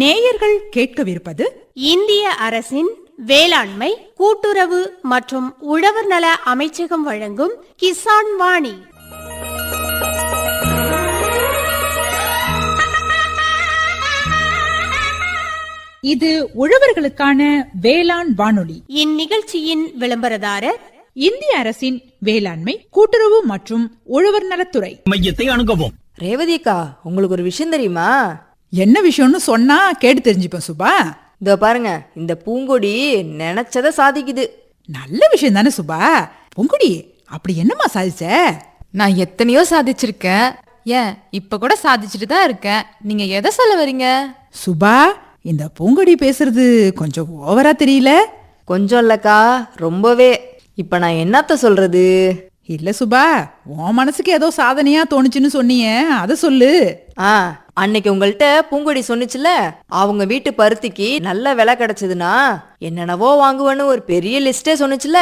நேயர்கள் கேட்கவிருப்பது இந்திய அரசின் வேளாண்மை கூட்டுறவு மற்றும் உழவர் நல அமைச்சகம் வழங்கும் கிசான் வாணி. இது உழவர்களுக்கான வேளாண் வானொலி. இந்நிகழ்ச்சியின் விளம்பரதாரர் இந்திய அரசின் வேளாண்மை கூட்டுறவு மற்றும் உழவர் நலத்துறை. மையத்தை அணுகவும். ரேவதி அக்கா உங்களுக்கு ஒரு விஷயம் தெரியுமா? என்ன விஷயம்னு சொன்னா கேட்டு தெரிஞ்சுப்பேன் சுபா. இதோ பாருங்க இந்த பூங்கொடி நினைச்சத சாதிக்குது. நல்ல விஷயம் தானே சுபா. பொங்குடி அப்படி என்னம்மா சாதிச்ச? நான் எத்தனையோ சாதிச்சிருக்கேன். ஏன் இப்ப கூட சாதிச்சுட்டு தான் இருக்கேன். நீங்க எதை சொல்ல வரீங்க? சுபா இந்த பூங்கொடி பேசுறது கொஞ்சம் ஓவரா தெரியல? கொஞ்சம் இல்லக்கா ரொம்பவே. இப்ப நான் என்னத்த சொல்றது? இல்ல சுபா உன் மனசுக்கு ஏதோ சாதனையா தோணுச்சுன்னு சொன்னியே அதை சொல்லு. ஆ அன்னைக்கு உங்கள்கிட்ட பூங்கொடி சொன்னுச்சுல அவங்க வீட்டு பருத்திக்கு நல்ல விலை கிடைச்சதுன்னா என்னென்னவோ வாங்குவேன்னு ஒரு பெரிய லிஸ்டே சொன்னுச்சுல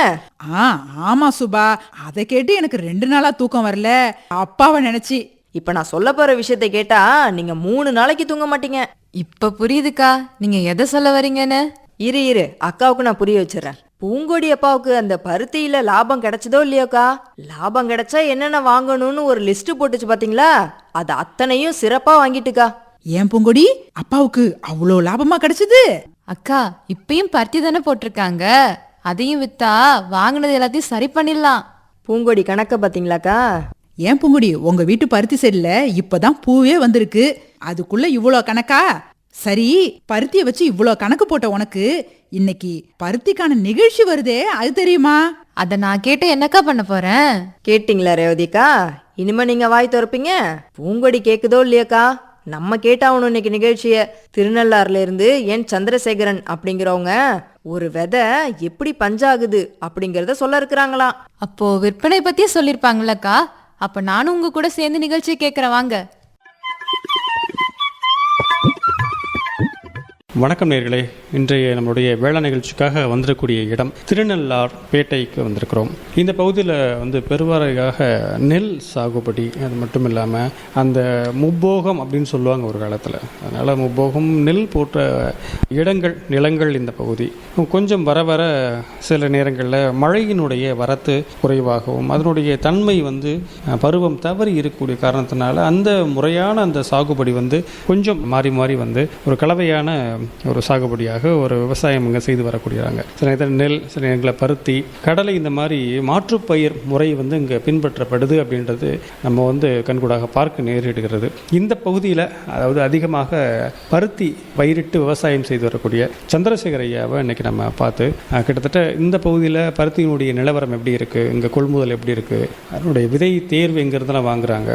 ஆ ஆமா சுபா. அதை கேட்டு எனக்கு ரெண்டு நாளா தூக்கம் வரல. அப்பாவை நினைச்சி. இப்ப நான் சொல்ல போற விஷயத்தை கேட்டா நீங்க மூணு நாளைக்கு தூங்க மாட்டீங்க. இப்ப புரியுதுக்கா. நீங்க எதை சொல்ல வரீங்கன்னு? இரு இரு. அக்காவுக்கு நான் புரிய வச்சிடறேன். பூங்கொடி அப்பாவுக்கு அந்த பருத்தியில லாபம் கிடைச்சதோ இல்லையோக்கா? லாபம் கிடைச்சா என்னென்ன வாங்கணும்னு ஒரு லிஸ்ட் போட்டுச்சு பாத்தீங்களா? அது அத்தனையும் சிறப்பா வாங்கிட்டுக்கா. ஏன் பூங்கொடி? அப்பாவுக்கு அவ்வளோ லாபமா கிடைச்சது? அக்கா இப்பயும் பருத்தி தானே போட்டிருக்காங்க. அதையும் வித்தா வாங்கினது எல்லாத்தையும் சரி பண்ணிடலாம். பூங்கொடி கணக்க பாத்தீங்களாக்கா? ஏன் பூங்குடி உங்க வீட்டு பருத்தி செடியில இப்பதான் பூவே வந்திருக்கு. அதுக்குள்ள இவ்வளோ கணக்கா? சரி பருத்தியை வச்சு இவ்வளோ கணக்கு போட்ட உனக்கு இன்னைக்கு பருத்திக்கான நிகழ்ச்சி வருதே அது தெரியுமா? அதை நான் கேட்டு என்னக்கா பண்ண போறேன்? கேட்டிங்களா ரேவதிக்கா? இனிமே நீங்க வாய் திறப்பீங்க? பூங்கொடி கேக்குதோ இல்லையாக்கா? நம்ம கேட்டாகணும் இன்னைக்கு நிகழ்ச்சிய. திருநள்ளாறுல இருந்து என் சந்திரசேகரன் அப்படிங்கிறவங்க ஒரு விதை எப்படி பஞ்சாகுது அப்படிங்கறத சொல்ல இருக்கிறாங்களாம். அப்போ விற்பனை பத்தியே சொல்லிருப்பாங்களக்கா அப்ப நானும் உங்க கூட சேர்ந்து நிகழ்ச்சியை கேட்கறேன் வாங்க. வணக்கம் நேர்களே. இன்றைய நம்மளுடைய வேளாண் நிகழ்ச்சிக்காக வந்துடக்கூடிய இடம் திருநெல்லார் பேட்டைக்கு வந்திருக்கிறோம். இந்த பகுதியில் வந்து பெருவாரியாக நெல் சாகுபடி அது மட்டும் இல்லாமல் அந்த முப்போகம் அப்படின்னு சொல்லுவாங்க ஒரு காலத்தில். அதனால் முப்போகம் நெல் போட்ட இடங்கள் நிலங்கள் இந்த பகுதி. கொஞ்சம் வர வர சில நேரங்களில் மழையினுடைய வரத்து குறைவாகவும் அதனுடைய தன்மை வந்து பருவம் தவறி இருக்கக்கூடிய காரணத்தினால அந்த முறையான அந்த சாகுபடி வந்து கொஞ்சம் மாறி மாறி வந்து ஒரு கலவையான ஒரு சாகுபடியாக ஒரு விவசாயம் இங்கே செய்து வரக்கூடியாங்க சில நேரத்தில் நெல் சில நேரங்களில் பருத்தி கடலை இந்த மாதிரி மாற்றுப்பயிர் முறை வந்து இங்கே பின்பற்றப்படுது அப்படின்றது நம்ம வந்து கண்கூடாக பார்க்க நேரிடுகிறது. இந்த பகுதியில் அதாவது அதிகமாக பருத்தி பயிரிட்டு விவசாயம் செய்து வரக்கூடிய சந்திரசேகர் ஐயாவை இன்னைக்கு நம்ம பார்த்து கிட்டத்தட்ட இந்த பகுதியில் பருத்தியினுடைய நிலவரம் எப்படி இருக்குது இங்கே கொள்முதல் எப்படி இருக்குது அதனுடைய விதை தேர்வு எங்கேருந்தெல்லாம் வாங்குறாங்க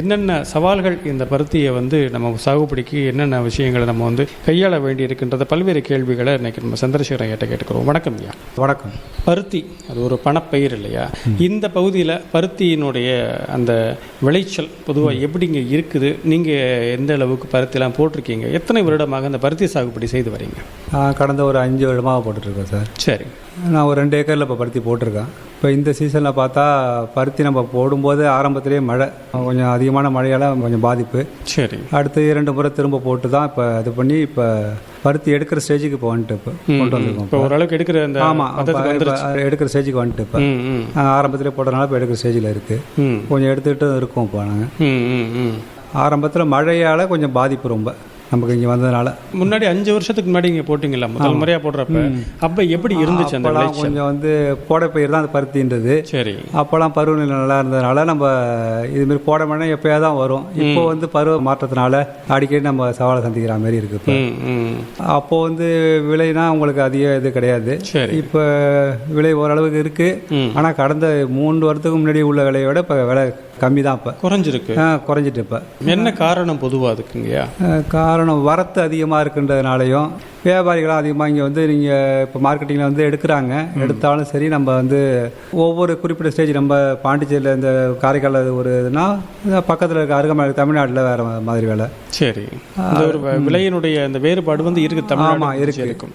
என்னென்ன சவால்கள் இந்த பருத்தியை வந்து நம்ம சாகுபடிக்கு என்னென்ன விஷயங்களை நம்ம வந்து கையாள வேண்டி இருக்கின்றத பல்வேறு கேள்விகளை இன்னைக்கு நம்ம சந்திரசேகரன் ஐயாட்ட கேட்டுக்கிறோம். வணக்கம் ஐயா. வணக்கம். பருத்தி அது ஒரு பணப்பயிர் இல்லையா? இந்த பகுதியில் பருத்தியினுடைய அந்த விளைச்சல் பொதுவாக எப்படிங்க இருக்குது? நீங்கள் எந்த அளவுக்கு பருத்திலாம் போட்டிருக்கீங்க? எத்தனை வருடமாக அந்த பருத்தி சாகுபடி செய்து வரீங்க? கடந்த ஒரு அஞ்சு வருடமாக போட்டுட்ருக்கேன் சார். சரி. நான் ஒரு ரெண்டு ஏக்கரில் இப்போ பருத்தி போட்டிருக்கேன். இப்போ இந்த சீசனில் பார்த்தா பருத்தி நம்ம போடும்போது ஆரம்பத்திலேயே மழை. கொஞ்சம் அதிகமான மழையால் கொஞ்சம் பாதிப்பு. சரி. அடுத்து இரண்டு முறை திரும்ப போட்டு தான் இப்போ இது பண்ணி இப்போ பருத்தி எடுக்கிற ஸ்டேஜுக்கு இப்போ வந்துட்டு இப்போ கொண்டு வந்திருக்கோம். இப்போ ஓரளவுக்கு எடுக்கிற அந்த ஆமாம் எடுக்கிற ஸ்டேஜுக்கு வந்துட்டு இப்போ. ஆரம்பத்திலே போட்டதுனால இப்போ எடுக்கிற ஸ்டேஜில் இருக்குது கொஞ்சம் எடுத்துக்கிட்டு இருக்கோம் இப்போ நாங்கள் ஆரம்பத்தில் மழையால் கொஞ்சம் பாதிப்பு ரொம்ப. நமக்கு இங்கே வந்ததுனால. முன்னாடி அஞ்சு வருஷத்துக்கு முன்னாடி இங்கே போட்டிங்களா முதல் முறையாக போடுறப்ப? அப்போ எப்படி இருந்துச்சு அந்த கொஞ்சம் வந்து கோடைப்பயிர் தான் அந்த பருத்தின்றது. சரி. அப்போல்லாம் பருவநிலை நல்லா இருந்ததுனால நம்ம இதுமாரி போட மழை எப்போயா தான் வரும். இப்போ வந்து பருவ மாற்றத்தினால அடிக்கடி நம்ம சவாலை சந்திக்கிற மாதிரி இருக்கு அப்போ வந்து விலைனா உங்களுக்கு அதிக இது கிடையாது. இப்போ விலை ஓரளவுக்கு இருக்கு. ஆனால் கடந்த மூன்று வருடத்துக்கு முன்னாடி உள்ள விலையை விட இப்போ விலை கம்மி தான் இப்போ. குறைஞ்சிருக்கு. குறைஞ்சிட்டு இப்போ. என்ன காரணம் பொதுவாக அதுக்குங்கய்யா? அஹ் காரணம் வரத்து அதிகமாக இருக்கின்றதுனாலையும் வியாபாரிகளும் அதிகமாக இங்கே வந்து நீங்கள் இப்போ மார்க்கெட்டிங்கில் வந்து எடுக்கிறாங்க. எடுத்தாலும் சரி நம்ம வந்து ஒவ்வொரு குறிப்பிட்ட ஸ்டேஜ் நம்ம பாண்டிச்சேரியில் இந்த காரைக்காலில் ஒரு இதுனா பக்கத்தில் இருக்க அருகாமல் தமிழ்நாட்டில் வேறு மாதிரி வேலை. சரி. ஒரு விலையினுடைய அந்த வேறுபாடு வந்து இருக்கு. ஆமா, தமிழ்நாடு இருக்கு. இருக்கும்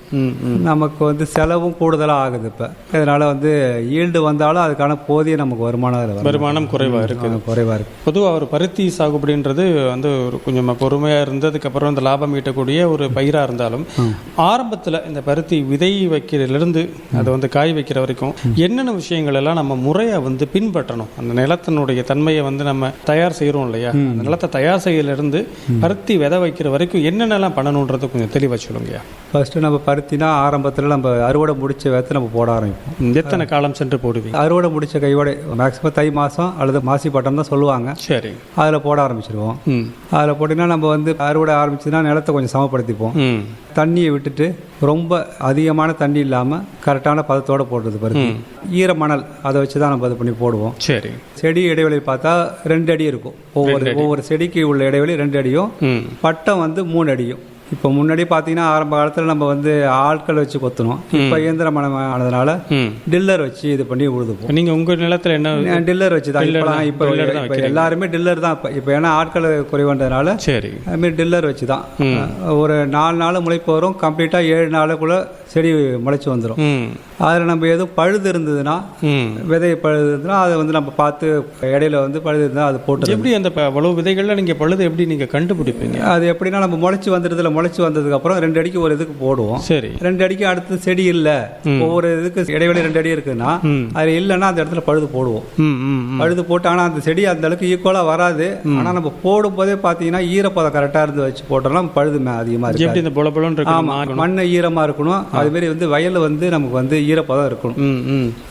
நமக்கு வந்து செலவும் கூடுதலாக ஆகுது இப்போ. இதனால் வந்து ஈல்டு வந்தாலும் அதுக்கான போதிய நமக்கு வருமானம் வருமானம் குறைவா இருக்கு குறைவாக இருக்குது பொதுவாக ஒரு பருத்தி சாகுபடின்றது வந்து ஒரு கொஞ்சம் பொறுமையாக இருந்ததுக்கப்புறம் இந்த லாபம் ஈட்டக்கூடிய ஒரு பயிராக இருந்தாலும் ஆரம்பத்தில் இந்த பருத்தி விதை வைக்கிறதுலேருந்து அதை வந்து காய் வைக்கிற வரைக்கும் என்னென்ன விஷயங்கள் எல்லாம் நம்ம முறையாக வந்து பின்பற்றணும்? அந்த நிலத்தினுடைய தன்மையை வந்து நம்ம தயார் செய்கிறோம் இல்லையா? அந்த நிலத்தை தயார் செய்யலேருந்து பருத்தி விதை வைக்கிற வரைக்கும் என்னென்னலாம் பண்ணணுன்றது கொஞ்சம் தெளிவாக சொல்லுங்கய்யா. ஃபஸ்ட்டு நம்ம பருத்தினா ஆரம்பத்தில் நம்ம அறுவடை முடிச்ச வேத்து நம்ம போட ஆரம்பிப்போம். எத்தனை காலம் சென்று போடுவீங்க? அறுவடை முடிச்ச கையோட மேக்ஸிமம் தை மாதம் அல்லது மாசி பட்டம் தான் சொல்லுவாங்க. சரி. அதில் போட ஆரம்பிச்சிருவோம். அதில் போட்டிங்கன்னா நம்ம வந்து அறுவடை ஆரம்பிச்சதுன்னா நிலத்தை கொஞ்சம் சமப்படுத்திப்போம். தண்ணியை விட்டுட்டு ரொம்ப அதிகமான தண்ணி இல்லாமல் கரெக்டான பதத்தோட போடுறது பருத்தி ஈர மணல் அதை வச்சு தான் நம்ம இது பண்ணி போடுவோம். சரி. செடி இடைவெளி பார்த்தா ரெண்டு அடி இருக்கும். ஒவ்வொரு ஒவ்வொரு செடிக்கு உள்ள இடைவெளி ரெண்டு அடியும். பட்டம் வந்து மூணு அடியும். இப்போ முன்னாடி பார்த்தீங்கன்னா ஆரம்ப காலத்தில் நம்ம வந்து ஆட்கள் வச்சு கொத்தணும். இப்போ இயந்திரமனம் ஆனதுனால டில்லர் வச்சு இது பண்ணி உழுதுப்போம் நீங்கள் உங்கள் நிலத்தில் என்ன டில்லர் வச்சு தான் Diller இப்போ எல்லாருமே டில்லர் தான். இப்போ இப்போ ஏன்னா ஆட்கள் குறைவுன்றதுனால சரி. அதுமாரி டில்லர் வச்சு தான் ஒரு நாலு நாள் முளைப்பு வரும். கம்ப்ளீட்டாக ஏழு நாளுக்குள்ளே செடி முளைச்சி வந்துடும் அதில் நம்ம எதுவும் பழுது இருந்ததுன்னா விதை பழுது இருந்ததுன்னா அதை வந்து நம்ம பார்த்து இடையில வந்து பழுது இருந்தால் அது போட்டு எப்படி அந்த அவ்வளவு விதைகள்ல நீங்க பழுது எப்படி நீங்க கண்டுபிடிப்பீங்க? அது எப்படின்னா நம்ம முளைச்சி வந்துடுதுல முளைச்சி வந்ததுக்கப்புறம் ரெண்டு அடிக்கு ஒரு இதுக்கு போடுவோம். சரி. ரெண்டு அடிக்கு அடுத்து செடி இல்லை. ஒவ்வொரு இதுக்கு இடைவெளி ரெண்டு அடி இருக்குன்னா அது இல்லைன்னா அந்த இடத்துல பழுது போடுவோம். பழுது போட்டு ஆனால் அந்த செடி அந்த அளவுக்கு ஈக்குவலாக வராது. ஆனால் நம்ம போடும்போதே பார்த்தீங்கன்னா ஈரப்பதம் கரெக்டாக இருந்து வச்சு போட்டோம்னா பழுது அதிகமாக எப்படி இருக்கு இந்த பொல பொலன்னு இருக்கு ஆமா. மண் ஈரமா இருக்கணும். அதுமாரி வந்து வயல்ல வந்து நமக்கு வந்து ஈரப்பதம் இருக்கணும்.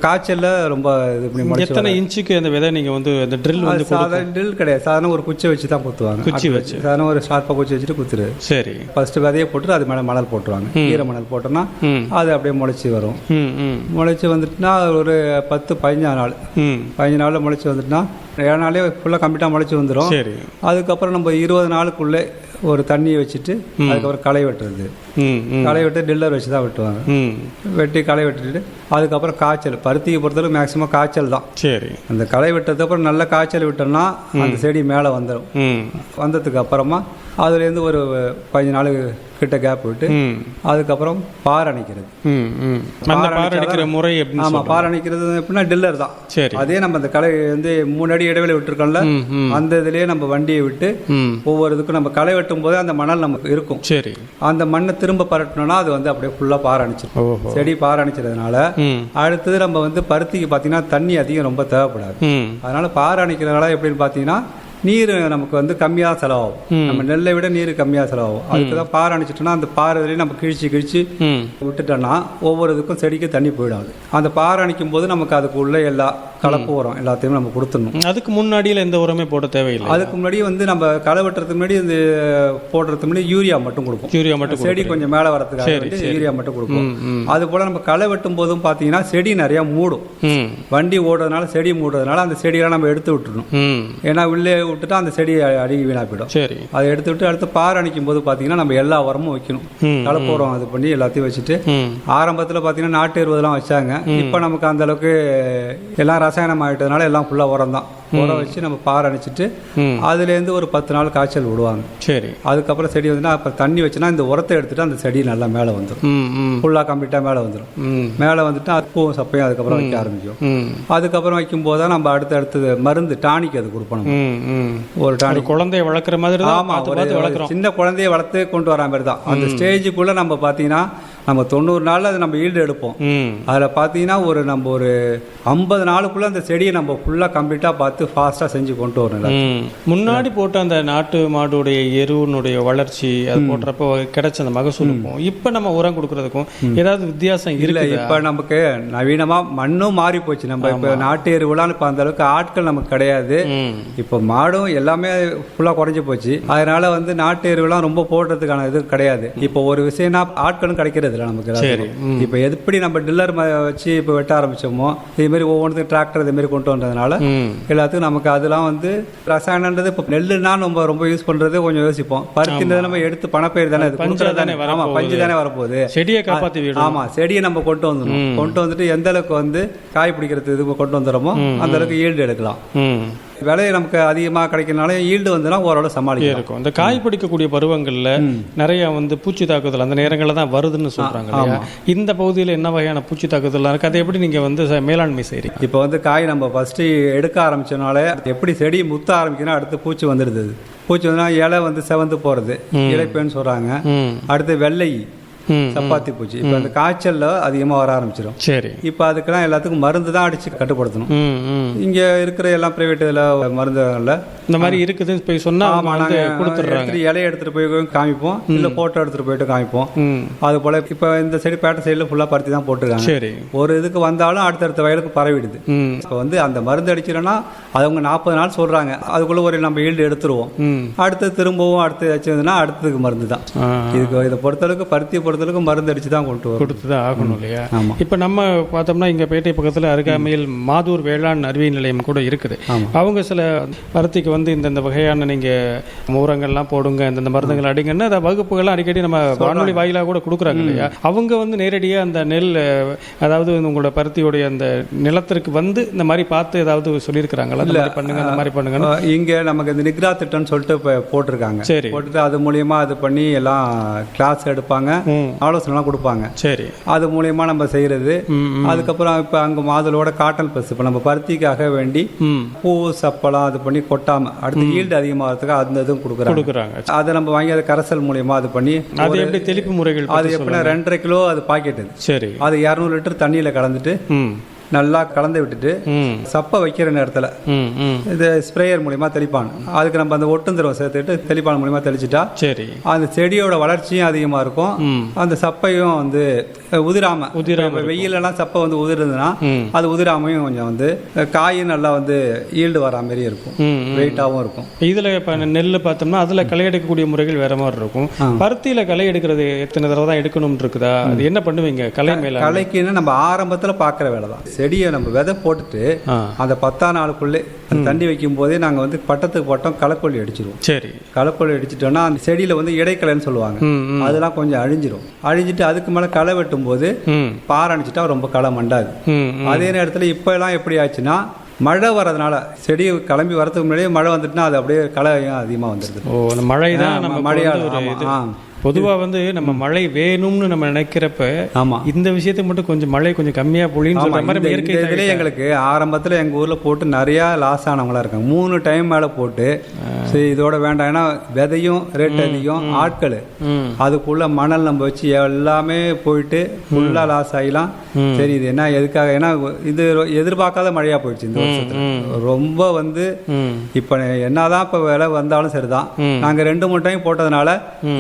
காய்ச்சல்ல ரொம்ப இது பண்ணி எத்தனை இன்ச்சுக்கு அந்த விதை நீங்க வந்து அந்த ட்ரில் வந்து சாதாரண drill கிடையாது. சாதாரண ஒரு குச்சை வச்சு தான் குத்துவாங்க. குச்சி வச்சு. சாதாரண ஒரு ஷார்ப்பாக குச்சி வச்சுட்டு குத்துரு. சரி. ஃபர்ஸ்ட் விதையை போட்டு அது மேலே மணல் போட்டுருவாங்க. ஈர மணல் போட்டோம்னா அது அப்படியே முளைச்சி வரும். முளைச்சி வந்துட்டுனா ஒரு பத்து பதினஞ்சு நாள். பதினஞ்சு நாளில் முளைச்சி வந்துட்டுனா ஏழு நாளே ஃபுல்லாக கம்ப்ளீட்டாக முளைச்சி வந்துடும் சரி. அதுக்கப்புறம் நம்ம இருபது நாளுக்குள்ளே ஒரு தண்ணியை வச்சுட்டு அதுக்கப்புறம் களை வெட்டுறது. களை வெட்டு டில்லர் வச்சு தான் வெட்டுவாங்க. வெட்டி களை வெட்டிட்டு அதுக்கப்புறம் காய்ச்சல். பருத்தியை பொறுத்தளவு மேக்ஸிமம் காய்ச்சல் தான். சரி. அந்த களை வெட்டதுக்கு அப்புறம் நல்ல காய்ச்சல் விட்டோம்னா அந்த செடி மேலே வந்துடும் வந்ததுக்கு அப்புறமா அதுலேருந்து ஒரு பதினஞ்சு நாள் கிட்ட கேப் விட்டு அதுக்கப்புறம் பார் அணைக்கிறது. பார் முறை எப்படின்னு ஆமா பார் அணைக்கிறது எப்படின்னா டில்லர் தான். சரி. அதே நம்ம அந்த களை வந்து மூணு அடி இடைவெளி விட்டுருக்கோம்ல அந்த இதுலயே நம்ம வண்டியை விட்டு ஒவ்வொரு இதுக்கும் நம்ம களை வெட்டும் போதே அந்த மணல் நமக்கு இருக்கும். சரி. அந்த மண்ணை திரும்ப பரட்டணும்னா அது வந்து அப்படியே ஃபுல்லாக அணைச்சிடும் ஓஹோ. செடி பார் அணைச்சதுனால ம். அடுத்தது நம்ம வந்து பருத்திக்கு பார்த்தீங்கன்னா தண்ணி அதிகம் ரொம்ப தேவைப்படாது. அதனால அணைக்கிறதுனால எப்படின்னு பார்த்தீங்கன்னா நீர் நமக்கு வந்து கம்மியாக செலவாகும். நம்ம நெல்லை விட நீர் கம்மியாக செலவாகும். அதுக்கு தான் பார் அணைச்சிட்டோம்னா அந்த இதுலேயும் நம்ம கிழிச்சு கிழிச்சு விட்டுட்டோம்னா ஒவ்வொரு இதுக்கும் செடிக்கு தண்ணி போயிடாது. அந்த பார் அணைக்கும் போது நமக்கு அதுக்கு உள்ள எல்லா கலப்பு உரம் எல்லாத்தையும் நம்ம கொடுத்துடணும். அதுக்கு முன்னாடியில் எந்த உரமே போட தேவையில்லை. அதுக்கு முன்னாடி வந்து நம்ம களை வெட்டுறதுக்கு முன்னாடி இந்த போடுறதுக்கு முன்னாடி யூரியா மட்டும் கொடுக்கும் யூரியா மட்டும் செடி கொஞ்சம் மேலே வரதுக்காக யூரியா மட்டும் கொடுக்கும் ம், ம். அது போல நம்ம களை வெட்டும் போதும் பார்த்தீங்கன்னா செடி நிறைய மூடும். வண்டி ஓடுறதுனால செடி மூடுறதுனால அந்த செடியெல்லாம் நம்ம எடுத்து விட்டுறணும் ம். ஏன்னா உள்ளே விட்டுட்டா அந்த செடி அழுகி வீணா போயிடும். சரி. அதை எடுத்து விட்டு அடுத்து பார் அணைக்கும் போது பார்த்தீங்கன்னா நம்ம எல்லா உரமும் வைக்கணும். கலப்பு உரம் அது பண்ணி எல்லாத்தையும் வச்சுட்டு. ஆரம்பத்தில் பார்த்தீங்கன்னா நாட்டு எருவதெல்லாம் வச்சாங்க. இப்போ நமக்கு அந்த அளவுக்கு எல்லாம் ரசாயனம் ஆகிட்டதுனால எல்லாம் ஃபுல்லாக உரம் தான் உரம் வச்சு நம்ம பார் அணைச்சிட்டு. அதுலேருந்து ஒரு பத்து நாள் காய்ச்சல் விடுவாங்க. சரி. அதுக்கப்புறம் செடி வந்துன்னா அப்புறம் தண்ணி வச்சுன்னா இந்த உரத்தை எடுத்துட்டு அந்த செடி நல்லா மேலே வந்துடும் ஃபுல்லாக கம்ப்ளீட்டாக மேலே வந்துடும் மேலே வந்துட்டு அது பூவும் சப்பையும் அதுக்கப்புறம் வைக்க ஆரம்பிக்கும். அதுக்கப்புறம் வைக்கும்போது தான் நம்ம அடுத்து அடுத்தது மருந்து டானிக் அது கொடுப்போம் நம்ம. ம் ம். ஒரு டானிக் குழந்தைய வளர்க்குற மாதிரி தான் ஆமா பார்த்து ஒரு பார்த்து ஒரு வளர்க்குறோம். சின்ன குழந்தைய வளர்த்து கொண்டு வர மாதிரி தான். அந்த ஸ்டேஜுக்குள்ள நம்ம பார்த்தீங்கன்னா நம்ம தொண்ணூறு நாள்ல அது நம்ம ஈல்டு எடுப்போம். அதில் பார்த்தீங்கன்னா ஒரு நம்ம ஒரு ஐம்பது நாளுக்குள்ள அந்த செடியை நம்ம ஃபுல்லாக கம்ப்ளீட்டாக பார்த்து ஃபாஸ்ட்டாக செஞ்சு கொண்டு வரணும். முன்னாடி போட்ட அந்த நாட்டு மாடுடைய எருவினுடைய வளர்ச்சி அது போடுறப்போ கிடைச்ச அந்த மகசூலுக்கும் இப்போ நம்ம உரம் கொடுக்கறதுக்கும் ஏதாவது வித்தியாசம் இல்லை இப்போ நமக்கு நவீனமாக மண்ணும் மாறி போச்சு. நம்ம இப்போ நாட்டு எருவுலாம் இப்போ அந்த அளவுக்கு ஆட்கள் நமக்கு கிடையாது. இப்போ மாடும் எல்லாமே ஃபுல்லாக குறைஞ்சி போச்சு. அதனால வந்து நாட்டு எருவுலாம் ரொம்ப போடுறதுக்கான இது கிடையாது. இப்போ ஒரு விஷயம்னா ஆட்களும் கிடைக்கிறது இல்ல இதில் நமக்கு எல்லாத்துக்கும். இப்போ எப்படி நம்ம டில்லர் வச்சு இப்போ வெட்ட ஆரம்பிச்சோமோ இதே மாதிரி ஒவ்வொன்றுக்கும் டிராக்டர் இதே மாதிரி கொண்டு வந்ததுனால எல்லாத்துக்கும் நமக்கு அதெல்லாம் வந்து ரசாயனன்றது இப்போ நெல்லுனா நம்ம ரொம்ப யூஸ் பண்றது கொஞ்சம் யோசிப்போம். பருத்தின்றது நம்ம எடுத்து பணப்பயிர் தானே பஞ்சா தானே. தானே ஆமா பஞ்சு தானே வரப்போகுது. செடியை காப்பாற்றி விடும் ஆமா செடியை நம்ம கொண்டு வந்துடணும். கொண்டு வந்துட்டு எந்த அளவுக்கு வந்து காய் பிடிக்கிறது இது கொண்டு வந்துடுறோமோ அந்த அளவுக்கு ஈல்டு எடுக்கலாம். ம் விலை நமக்கு அதிகமாக கிடைக்கிறனால ஈல்டு வந்துன்னா ஓரளவு சமாளிக்கலாம். இருக்கும். இந்த காய் பிடிக்கக்கூடிய பருவங்கள்ல நிறைய வந்து பூச்சி தாக்குதல் அந்த நேரங்களில் தான் வருதுன்னு சொல்றாங்க இல்லையா? இந்த பகுதியில் என்ன வகையான பூச்சி தாக்குதல்லாம் இருக்கு? அதை எப்படி நீங்க வந்து மேலாண்மை செய்றீங்க? இப்போ வந்து காய் நம்ம ஃபர்ஸ்ட் எடுக்க ஆரம்பிச்சனாலே எப்படி செடி முத்த ஆரம்பிக்கணும் அடுத்து பூச்சி வந்துடுது. பூச்சி வந்துனா இலை வந்து செவந்து போறது. இலைப்பேன்னு சொல்றாங்க. ம். அடுத்து வெள்ளை. சப்பாத்தி பூச்சி. இப்போ அந்த காய்ச்சல்ல அதிகமா வர ஆரம்பிச்சிடும் சரி. இப்போ அதுக்கெல்லாம் எல்லாத்துக்கும் மருந்து தான் அடிச்சு கட்டுப்படுத்தணும். இங்க இருக்கிற எல்லாம் பிரைவேட் இதில் மருந்துகள்ல இந்த மாதிரி இருக்குதுன்னு போய் சொன்னா வந்து கொடுத்துட்றாங்க. இலையை எடுத்துட்டு போய் காமிப்போம். இல்ல போட்டோ எடுத்துட்டு போயிட்டு காமிப்போம். அது போல இப்போ இந்த சைடு பேட்டை சைடுல ஃபுல்லா பருத்தி தான் போட்டுருக்காங்க. சரி. ஒரு இதுக்கு வந்தாலும் அடுத்தடுத்த வயலுக்கு பரவிடுது. இப்போ வந்து அந்த மருந்து அது அவங்க நாற்பது நாள் சொல்றாங்க. அதுக்குள்ள ஒரு நம்ம ஈல்டு எடுத்துருவோம். அடுத்து திரும்பவும் அடுத்து வச்சதுன்னா அடுத்ததுக்கு மருந்து தான். இதுக்கு இதை பொறுத்தளவுக்கு பருத்தியை பொறுத்தளவுக்கு மருந்து அடிச்சு தான் கொண்டு வரும் கொடுத்து தான் ஆகணும் இல்லையா. இப்போ நம்ம பார்த்தோம்னா இங்க பேட்டை பக்கத்துல அருகாமையில் மாதூர் வேளாண் அறிவியல் நிலையம் கூட இருக்குது. அவங்க சில பருத்திக்கு வந்து இந்தந்த வகையான நீங்க உரங்கள்லாம் போடுங்க இந்தந்த மருந்துகள் அடிங்கன்னு அந்த வகுப்புகள்லாம் அடிக்கடி நம்ம வானொலி வாயிலாக கூட கொடுக்குறாங்க இல்லையா? அவங்க வந்து நேரடியா அந்த நெல் அதாவது உங்களோட பருத்தியுடைய அந்த நிலத்திற்கு வந்து இந்த மாதிரி பார்த்து ஏதாவது சொல்லியிருக்கிறாங்களா? மாதிரி பண்ணுங்க இந்த மாதிரி பண்ணுங்கன்னு? அஹ் இங்க நமக்கு இந்த நிக்ரா திட்டம்னு சொல்லிட்டு இப்போ போட்டிருக்காங்க. சரி. போட்டுட்டு அது மூலியமா அது பண்ணி எல்லாம் கிளாஸ் எடுப்பாங்க. ஆலோசனைலாம் கொடுப்பாங்க. சரி. அது மூலியமா நம்ம செய்யறது. அதுக்கப்புறம் இப்போ அங்க மாதுளோட காட்டன் ப்ளஸ் இப்போ நம்ம பருத்திக்காக வேண்டி பூ சப்பெல்லாம் அது பண்ணி கொட்டாம அடுத்து ஈல்டு அதிகமாகிறதுக்கு அந்த இதுவும் கொடுக்குறாங்க. கொடுக்குறாங்க. அதை நம்ம வாங்கி அதை கரைசல் மூலியமா அது பண்ணி அது எப்படி தெளிப்பு முறைகள் அது எப்படின்னா ரெண்டரை கிலோ அது பாக்கெட் சரி. அது இரநூறு லிட்டர் தண்ணியில கலந்துட்டு நல்லா கலந்து விட்டுட்டு சப்பை வைக்கிற நேரத்துல இது ஸ்ப்ரேயர் மூலியமா தெளிப்பான். அதுக்கு நம்ம அந்த ஒட்டுந்திரவம் சேர்த்துட்டு தெளிப்பான் மூலியமா தெளிச்சிட்டா சரி. அந்த செடியோட வளர்ச்சியும் அதிகமா இருக்கும். அந்த சப்பையும் வந்து உதிராம. உதிராம வெயிலெல்லாம் சப்பை வந்து உதிருதுன்னா அது உதிராமையும் கொஞ்சம் வந்து காயும் நல்லா வந்து ஈல்டு வர மாதிரி இருக்கும். வெயிட்டாகவும் இருக்கும். இதுல இப்ப நெல் பார்த்தோம்னா அதுல களை எடுக்கக்கூடிய முறைகள் வேற மாதிரி இருக்கும். பருத்தியில களை எடுக்கிறது எத்தனை தடவை தான் எடுக்கணும்னு இருக்குதா? அது என்ன பண்ணுவீங்க? களை மேல? களைக்குன்னு நம்ம ஆரம்பத்துல பார்க்குற வேலை தான் செடியை நம்ம விதை போட்டுட்டு அந்த பத்தாம் நாளுக்குள்ளே அந்த தண்ணி வைக்கும் போதே நாங்கள் வந்து பட்டத்துக்கு பட்டம் களைக்கொல்லி அடிச்சிருவோம். சரி. களைக்கொல்லி அடிச்சிட்டோம்னா அந்த செடியில வந்து இடைக்கலைன்னு சொல்லுவாங்க. அதெல்லாம் கொஞ்சம் அழிஞ்சிரும். அழிஞ்சிட்டு அதுக்கு மேலே களை வெட்டும் போது பாறை அணிச்சிட்டா ரொம்ப களை மண்டாது. அதே நேரத்தில் இப்போ எல்லாம் எப்படி ஆச்சுன்னா மழை வர்றதுனால செடி கிளம்பி வரதுக்கு முன்னாடியே மழை வந்துட்டுனா அது அப்படியே களையும் அதிகமாக வந்துடுது ஓ மழை தான் மழையால, வந்து ஒரு ஆமா, இது ஆ. பொதுவா வந்து நம்ம மழை வேணும்னு நம்ம நினைக்கிறப்ப ஆமா. இந்த விஷயத்துக்கு மட்டும் கொஞ்சம் மழை கொஞ்சம் கம்மியா பொழின்னு ஆமா, சொல்ற மாதிரி இயற்கை. எங்களுக்கு ஆரம்பத்துல எங்க ஊர்ல போட்டு நிறைய லாஸ் ஆனவங்களா இருக்காங்க. மூணு டைம் மேல போட்டு சரி இதோட வேண்டாம். ஏன்னா விதையும் ரேட் அதிகம் ஆட்கள். அதுக்குள்ள மணல் நம்ம வச்சு எல்லாமே போயிட்டு ஃபுல்லா லாஸ் ஆகிலாம் சரி இது என்ன எதுக்காக? ஏன்னா இது எதிர்பார்க்காத மழையா போயிடுச்சு இந்த வருஷத்துல. ரொம்ப வந்து இப்ப என்னதான் இப்ப விலை வந்தாலும் சரிதான். ம். நாங்க ரெண்டு மூணு டைம் போட்டதுனால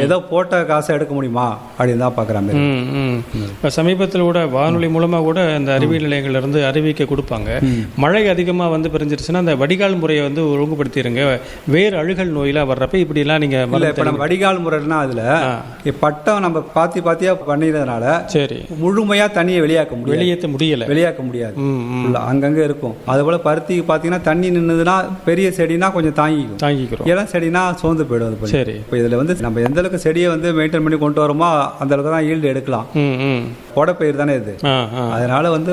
ஏதோ போட்ட காசை எடுக்க முடியுமா? அப்படின்னு தான் மாதிரி. ம். இப்ப சமீபத்தில் கூட வானொலி மூலமா கூட இந்த அறிவியல் நிலையங்கள்ல இருந்து அறிவிக்க கொடுப்பாங்க. மழை அதிகமா வந்து பிரிஞ்சிருச்சுன்னா அந்த வடிகால் முறையை வந்து ஒழுங்குபடுத்திடுங்க வேறு அழுகல் நோயெல்லாம் வர்றப்ப இப்படி எல்லாம் நீங்க இல்ல மருந்து இப்ப நம்ம வடிகால் முறைன்னா அதுல பட்டம் நம்ம பாத்தி பாத்தியா பண்ணிடுறதுனால சரி. முழுமையா தண்ணியை வெளியாக்க முடியாது. வெளியேற்ற முடியல. வெளியாக்க முடியாது. அங்கங்க இருக்கும். அது போல பருத்திக்கு பாத்தீங்கன்னா தண்ணி நின்னுதுன்னா பெரிய செடினா கொஞ்சம் தாங்கிக்கும். தாங்கிக்கிறோம். இளம் செடினா சோர்ந்து போயிடும் சரி. இப்போ இதுல வந்து நம்ம எந்த அளவுக்கு செடியை வந்து மெயின்டைன் பண்ணி கொண்டு வரோமோ அந்த அளவுக்கு தான் ஈல்டு எடுக்கலாம். போடப்பயிர் தானே இது. அதனால வந்து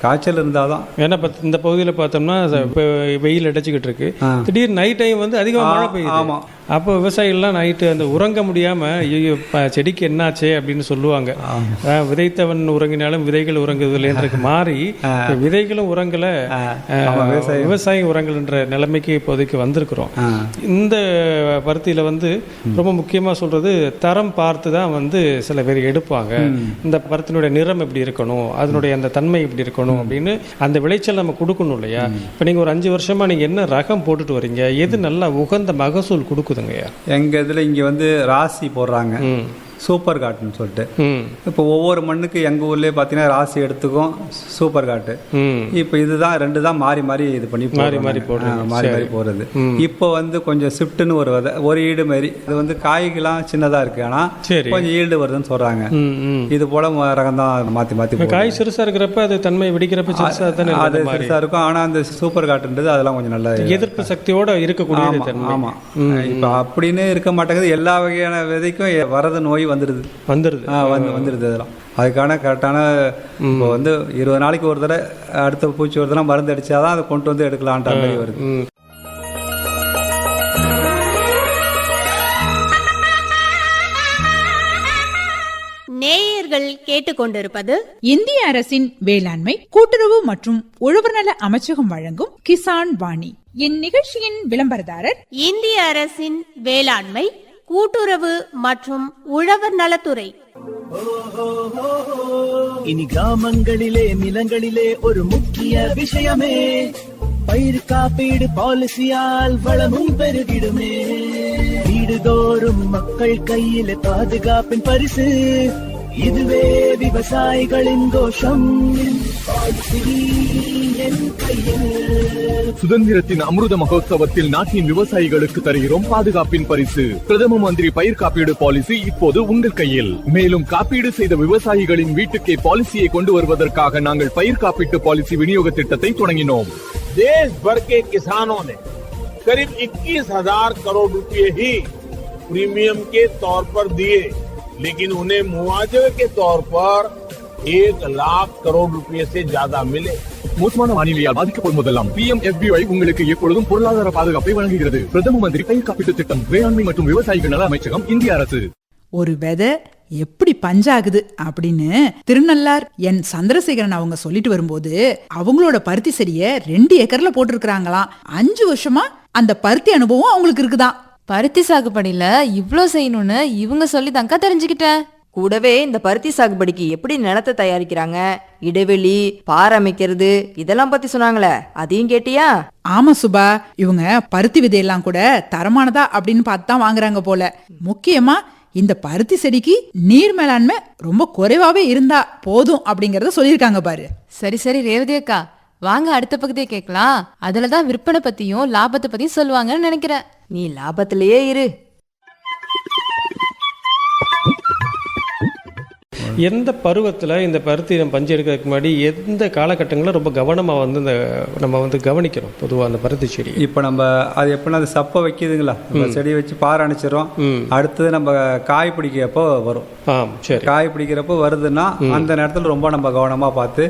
காய்ச்சல் இருந்தாதான். ஏன்னா இந்த பகுதியில் பார்த்தோம்னா இப்ப வெயில் அடைச்சிக்கிட்டு இருக்கு. ஆ. திடீர்னு நைட் டைம் வந்து அதிகமாக மழை பெய்யுது. ஆமா. அப்போ விவசாயிகள்லாம் நைட்டு அந்த உறங்க முடியாம ஐயோ செடிக்கு என்னாச்சே அப்படின்னு சொல்லுவாங்க. விதைத்தவன் உறங்கினாலும் விதைகள் உறங்குவதில்லைன்றதுக்கு மாறி விதைகளும் உறங்கல விவசாயம். விவசாயம் உறங்கல்ன்ற நிலைமைக்கு இப்போதைக்கு வந்திருக்கிறோம். இந்த பருத்தியில வந்து ரொம்ப முக்கியமா சொல்றது தரம் பார்த்து தான் வந்து சில பேர் எடுப்பாங்க. இந்த பருத்தினுடைய நிறம் எப்படி இருக்கணும் அதனுடைய அந்த தன்மை எப்படி இருக்கணும் அப்படின்னு அந்த விளைச்சல் நம்ம கொடுக்கணும் இல்லையா? இப்போ நீங்க ஒரு அஞ்சு வருஷமா நீங்க என்ன ரகம் போட்டுட்டு வர்றீங்க எது நல்லா உகந்த மகசூல் கொடுக்குதுங்கய்யா எங்க இதுல இங்க வந்து ராசி போடுறாங்க. சூப்பர் காட்டுன்னு சொல்லிட்டு. இப்போ ஒவ்வொரு மண்ணுக்கு எங்கள் ஊர்லேயே பார்த்தீங்கன்னா ராசி எடுத்துக்கும் சூப்பர் காட்டு. இப்போ இதுதான் ரெண்டு தான் மாறி மாறி இது பண்ணி மாறி மாறி. போடுறீங்க. மாறி மாறி போடுறது. இப்போ வந்து கொஞ்சம் ஷிஃப்ட்னு ஒரு விதை ஒரு ஈடு மாரி இது வந்து காய்கெல்லாம் சின்னதாக இருக்கு. ஆனால். கொஞ்சம் ஈல்டு வருதுன்னு சொல்கிறாங்க இது போல ரகம் தான் மாற்றி மாற்றி காய் சிறுசா இருக்கிறப்ப அது தன்மை வெடிக்கிறப்ப சிறுசா தானே அது பெருசாக இருக்கும். ஆனால் அந்த சூப்பர் காட்டுன்றது அதெல்லாம் கொஞ்சம் நல்லா எதிர்ப்பு சக்தியோட இருக்கக்கூடியது ஆமா, தன்மை. ஆமா. இப்போ அப்படின்னு இருக்க மாட்டேங்குது. எல்லா வகையான விதைக்கும் வரது நோய் வந்துடுது வந்துருது. ஆ வந்து வந்துடுது அதெல்லாம். அதுக்கான கரெக்டான இப்போ வந்து இருபது நாளைக்கு ஒரு தடவை அடுத்த பூச்சி ஒரு தடவை மருந்து அடிச்சாதான் அதை கொண்டு வந்து எடுக்கலான்ற மாதிரி வருது. நேயர்கள் கேட்டுக்கொண்டிருப்பது இந்திய அரசின் வேளாண்மை கூட்டுறவு மற்றும் உழவர் நல அமைச்சகம் வழங்கும் கிசான் வாணி. இந்நிகழ்ச்சியின் விளம்பரதாரர் இந்திய அரசின் வேளாண்மை கூட்டுறவு மற்றும் உழவர் நலத்துறை. இனி கிராமங்களிலே நிலங்களிலே ஒரு முக்கிய விஷயமே. பயிர் காப்பீடு பாலிசியால் வளமும் பெருகிடுமே. வீடுதோறும் மக்கள் கையில பாதுகாப்பின் பரிசு. இதுவே விவசாயிகளின் கோஷம் பாலிசி என் கையில் சுதந்திரத்தின் அமிர்த மகோத்சவத்தில் நாட்டின் விவசாயிகளுக்கு தருகிறோம் பாதுகாப்பின் பரிசு பிரதம மந்திரி பயிர் காப்பீடு பாலிசி இப்போது உங்கள் கையில் மேலும் காப்பீடு செய்த விவசாயிகளின் வீட்டுக்கே பாலிசியை கொண்டு வருவதற்காக நாங்கள் பயிர் காப்பீட்டு பாலிசி விநியோக திட்டத்தை தொடங்கினோம் देश भर के किसानों ने करीब 21,000 करोड़ रुपए ही प्रीमियम के तौर पर दिए लेकिन उन्हें मुआवजे के तौर पर एक लाख करोड़ रुपए से ज्यादा मिले மோசமான வானிலையால் பாதிக்கப்படும் போதெல்லாம் பி எம் உங்களுக்கு எப்பொழுதும் பொருளாதார பாதுகாப்பை வழங்குகிறது பிரதம மந்திரி பயிர் காப்பீட்டு திட்டம் வேளாண்மை மற்றும் விவசாயிகள் நல அமைச்சகம் இந்திய அரசு ஒரு விதை எப்படி பஞ்சாகுது அப்படின்னு திருநள்ளார் என் சந்திரசேகரன் அவங்க சொல்லிட்டு வரும்போது அவங்களோட பருத்தி செடிய ரெண்டு ஏக்கர்ல போட்டிருக்கிறாங்களாம் அஞ்சு வருஷமா அந்த பருத்தி அனுபவம் அவங்களுக்கு இருக்குதாம் பருத்தி சாகுபடியில இவ்ளோ செய்யணும்னு இவங்க சொல்லி தாங்க தெரிஞ்சுக்கிட்டேன். கூடவே இந்த பருத்தி சாகுபடிக்கு எப்படி நிலத்தை தயாரிக்கிறாங்க? இடைவெளி பார் அமைக்கிறது இதெல்லாம் பத்தி சொன்னாங்களே. அதையும் கேட்டியா? ஆமா சுபா இவங்க பருத்தி விதையெல்லாம் கூட தரமானதா அப்படின்னு பார்த்து தான் வாங்குறாங்க போல. முக்கியமா இந்த பருத்தி செடிக்கு நீர் மேலாண்மை ரொம்ப குறைவாவே இருந்தா போதும் அப்படிங்கறத சொல்லியிருக்காங்க பாரு. சரி சரி ரேவதி அக்கா. வாங்க அடுத்த பகுதியை கேட்கலாம். அதுலதான் விற்பனை பத்தியும் லாபத்தை பத்தியும் சொல்லுவாங்கன்னு நினைக்கிறேன். நீ லாபத்திலேயே இரு. எந்த பருவத்தில் இந்த பருத்தி நம்ம பஞ்சு எடுக்கிறதுக்கு முன்னாடி எந்த காலகட்டங்களில் ரொம்ப கவனமாக வந்து இந்த நம்ம வந்து கவனிக்கிறோம் பொதுவாக அந்த பருத்தி செடி இப்போ நம்ம அது எப்படின்னா அது சப்பை வைக்கிதுங்களா? நம்ம செடி வச்சு பாறை அணைச்சிரும் அடுத்தது நம்ம காய் பிடிக்கிறப்போ வரும். ஆம் சரி. காய் பிடிக்கிறப்போ வருதுன்னா அந்த நேரத்தில் ரொம்ப நம்ம கவனமாக பார்த்து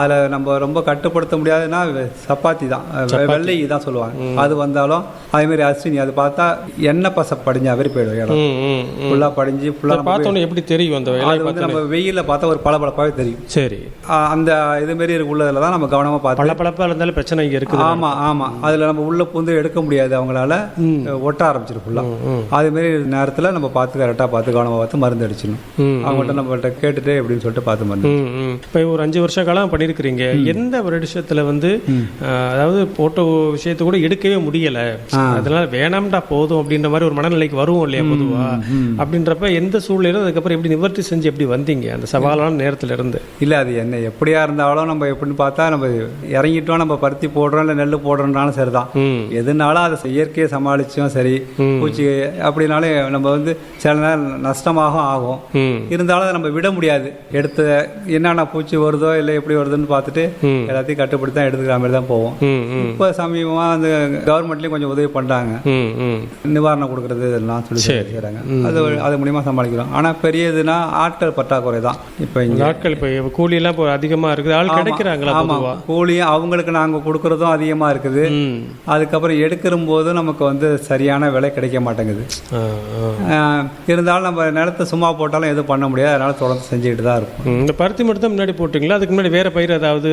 அதில் நம்ம ரொம்ப கட்டுப்படுத்த முடியாதுன்னா சப்பாத்தி தான். வெள்ளை தான் சொல்லுவாங்க. அது வந்தாலும் அதே மாதிரி அஸ்வினி அது பார்த்தா எண்ணெய் பசை படிஞ்ச மாதிரி போயிடும் இடம். ஃபுல்லாக படிஞ்சு ஃபுல்லாக பார்த்தோன்னே எப்படி தெரியும் அந்த அது வந்து நம்ம வெயிலில் பார்த்தா ஒரு பளபளப்பாகவே தெரியும். சரி. அந்த இது மாரி உள்ளதில் தான் நம்ம கவனமாக பார்த்து பளபளப்பா இருந்தாலும் பிரச்சனை இங்கே இருக்குது. ஆமா ஆமா. அதுல நம்ம உள்ள பூந்து எடுக்க முடியாது அவங்களால. ஒட்ட ஆரம்பிச்சிடும் ஃபுல்லா அது மாதிரி நேரத்துல நம்ம பார்த்து கரெக்டா பார்த்து கவனமா பார்த்து மருந்து அடிச்சிடணும். அவங்கள்ட்ட நம்மள்ட்ட கேட்டுட்டு எப்படின்னு சொல்லிட்டு பார்த்து மருந்து. இப்போ ஒரு அஞ்சு வருஷ காலம் பண்ணியிருக்கிறீங்க எந்த வருஷத்துல வந்து அதாவது போட்ட விஷயத்தை கூட எடுக்கவே முடியல. அதனால வேணாம்டா போதும் அப்படின்ற மாதிரி ஒரு மனநிலைக்கு வருவோம் இல்லையா பொதுவா? அப்படின்றப்ப எந்த சூழ்நிலையிலும் அதுக்கப்புறம் எப்படி நிவர்த்தி செஞ்சு எப்படி வந்தீங்க அந்த சவாலான நேரத்துல இருந்து இல்ல அது என்ன எப்படியா இருந்தாலும் நம்ம எப்படின்னு பார்த்தா நம்ம இறங்கிட்டோம் நம்ம பருத்தி போடுறோம் இல்ல நெல் போடுறோம்னாலும் சரிதான். எதுனாலும் அதை இயற்கையை சமாளிச்சும் சரி. பூச்சி அப்படினாலே நம்ம வந்து சில நேரம் நஷ்டமாகவும் ஆகும். இருந்தாலும் அதை நம்ம விட முடியாது. எடுத்து என்னென்ன பூச்சி வருதோ இல்லை எப்படி வருதுன்னு பார்த்துட்டு எல்லாத்தையும் கட்டுப்படுத்தி தான் எடுத்துக்கிற மாதிரி தான் போவோம். இப்போ சமீபமா அந்த கவர்மெண்ட்லயும் கொஞ்சம் உதவி ம் நிவாரணம் கொடுக்கறது இதெல்லாம் சொல்லி செய்கிறாங்க அது அது மூலியமா சமாளிக்கிறோம். ஆனா பெரிய இதுனா ஆட்கள் பற்றாக்குறை தான் இப்போ இங்க நாட்கள் இப்போ கூலி எல்லாம் இப்போ அதிகமா இருக்குது. ஆள் கிடைக்கிறாங்களா ஆமா. பொதுவா? கூலியும் அவங்களுக்கு நாங்க கொடுக்கறதும் அதிகமா இருக்குது. அதுக்கப்புறம் எடுக்கிற போதும் நமக்கு வந்து சரியான விலை கிடைக்க மாட்டேங்குது. இருந்தாலும் நம்ம நிலத்தை சும்மா போட்டாலும் எதுவும் பண்ண முடியாது. அதனால தொடர்ந்து செஞ்சுக்கிட்டு தான் இருக்கும். இந்த பருத்தி மட்டும் தான் முன்னாடி போட்டீங்களா? அதுக்கு முன்னாடி வேற பயிர் ஏதாவது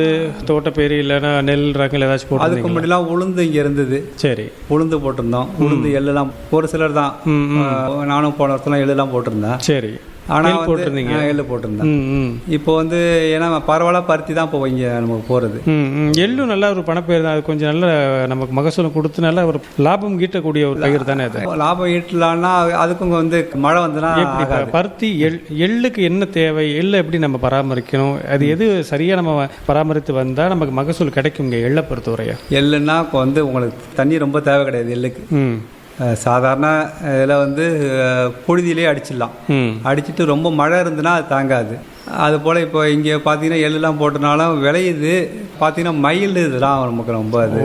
தோட்டப்பயிர் இல்லைன்னா நெல் ரகங்கள் ஏதாச்சும் அதுக்கு போட்டுருந்தீங்களா? முன்னாடிலாம் உளுந்து இங்க இருந்தது. சரி. உளுந்து போட்டிருந்தோம். உளுந்து எள்ளெல்லாம் ஒரு சிலர் தான். நானும் போன வருஷம்லாம் எள்ளெல்லாம் போட்டிருந்தேன். சரி. ஆனால் போட்டிருந்தீங்க. எள்ளு போட்டிருந்தேன். இப்போ வந்து ஏன்னா பரவாயில்ல பருத்தி தான் இப்போ இங்கே நமக்கு போகிறது. எள்ளும் நல்ல ஒரு பணப்பயிர் தான். அது கொஞ்சம் நல்ல நமக்கு மகசூலம் கொடுத்து நல்ல ஒரு லாபம் ஈட்டக்கூடிய ஒரு பயிர் தானே அது? லாபம் ஈட்டலான்னா அதுக்கும் வந்து மழை வந்துன்னா பருத்தி எள் எள்ளுக்கு என்ன தேவை? எள்ளை எப்படி நம்ம பராமரிக்கணும்? அது எது சரியா நம்ம பராமரித்து வந்தா நமக்கு மகசூல் கிடைக்குங்க எள்ளை பொறுத்தவரையா? எள்ளுன்னா இப்போ வந்து உங்களுக்கு தண்ணி ரொம்ப தேவை கிடையாது எள்ளுக்கு. சாதாரண இதில் வந்து புழுதியிலே அடிச்சிடலாம். அடிச்சிட்டு ரொம்ப மழை இருந்துன்னா அது தாங்காது. அது போல் இப்போ இங்கே பார்த்தீங்கன்னா எள்ளுலாம் போட்டனாலும் விளையுது. பார்த்தீங்கன்னா மயில் இதெல்லாம் நமக்கு ரொம்ப அது